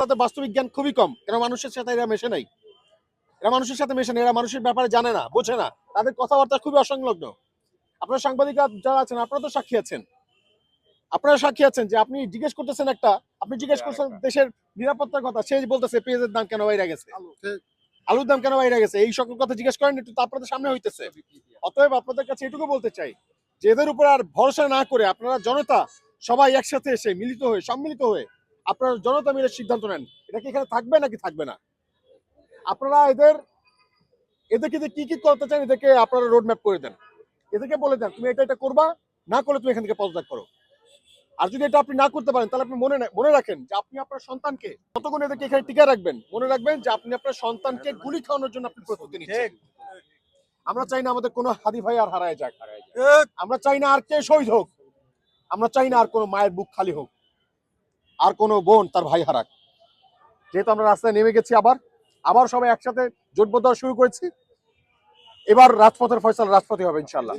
তাদের বাস্তবিক জ্ঞান খুবই কম। এরা মানুষের সাথে এরা মেশে নাই? এরা মানুষের সাথে মেশে না এরা মানুষের ব্যাপারে জানে না বোঝে না। তাদের কথাবার্তা খুবই অসংলগ্ন। আপনারা সাংবাদিক যারা আছেন আপনারা তো সাক্ষী আছেন। আপনারা সাক্ষী আছেন যে আপনি জিজ্ঞেস করতেছেন একটা আপনি জিজ্ঞেস করছেন দেশের নিরাপত্তার কথা সে বলতেছে পেঁয়াজের দাম কেন বাইরে গেছে? আলুর দাম কেন বাইরে গেছে? এই সকল কথা জিজ্ঞেস করেন একটু তো আপনাদের সামনে হইতেছে। অতএব আপনাদের কাছে এটুকু বলতে চাই যে এদের উপর আর ভরসা না করে আপনারা জনতা সবাই একসাথে এসে মিলিত হয়ে সম্মিলিত হয়ে আপনারা জনতা মিলে সিদ্ধান্ত নেন। এটা কি এখানে থাকবে নাকি থাকবে না? আপনারা এদের এদেরকে যে কি কি করতে চান এদেরকে আপনারা রোড ম্যাপ করে দেন। এদেরকে বলে দেন তুমি এটা এটা করবা না করলে তুমি এখান থেকে পদত্যাগ করো। আর যদি এটা আপনি না করতে পারেন তাহলে আপনি মনে মনে রাখেন যে আপনি আপনার সন্তানকে কতক্ষণ এদেরকে এখানে টিকা রাখবেন? মনে রাখবেন যে আপনি আপনার সন্তানকে গুলি খাওয়ানোর জন্য আপনি প্রস্তুতি নিচ্ছেন। আমরা চাই না আমাদের কোনো হাদি ভাই আর হারায় যাক। আমরা চাই না আর কে শহীদ হোক। আমরা চাই না আর কোনো মায়ের বুক খালি হোক। আর কোনো বোন তার ভাই হারাক। যেহেতু আমরা রাস্তায় নেমে গেছি আবার আবার সবাই একসাথে জোটবদ্ধ শুরু করেছি। এবার রাজপথের ফয়সাল রাজপথে হবে ইনশাল্লাহ